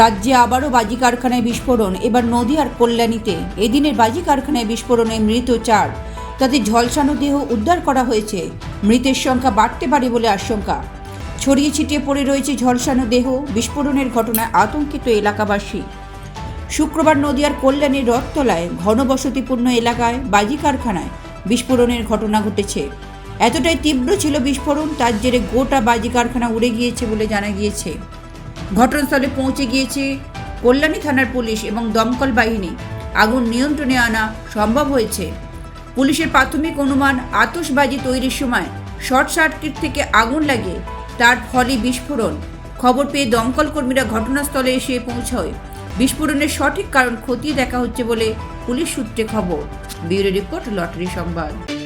রাজ্যে আবারও বাজি কারখানায় বিস্ফোরণ, এবার নদীয়ার কল্যাণীতে। এদিনের বাজি কারখানায় বিস্ফোরণে মৃত চার। তাদের ঝলসানো দেহ উদ্ধার করা হয়েছে। মৃতের সংখ্যা বাড়তে পারে বলে আশঙ্কা। ছড়িয়ে ছিটিয়ে পড়ে রয়েছে ঝলসানো দেহ, বিস্ফোরণের ঘটনায় আতঙ্কিত এলাকাবাসী। শুক্রবার নদিয়ার কল্যাণীর রথতলায় ঘনবসতিপূর্ণ এলাকায় বাজি কারখানায় বিস্ফোরণের ঘটনা ঘটেছে। এতটাই তীব্র ছিল বিস্ফোরণ, তার জেরে গোটা বাজি কারখানা উড়ে গিয়েছে বলে জানা গিয়েছে। ঘটনাস্থলে পৌঁছে গিয়েছে কল্যাণী থানার পুলিশ এবং দমকল বাহিনী। আগুন নিয়ন্ত্রণে আনা সম্ভব হয়েছে। পুলিশের প্রাথমিক অনুমান, আতশবাজি তৈরির সময় শর্ট সার্কিট থেকে আগুন লাগে, তার ফলে বিস্ফোরণ। খবর পেয়ে দমকল কর্মীরা ঘটনাস্থলে এসে পৌঁছয়। বিস্ফোরণের সঠিক কারণ খতিয়ে দেখা হচ্ছে বলে পুলিশ সূত্রে খবর। ব্যুরো রিপোর্ট, লটারি সংবাদ।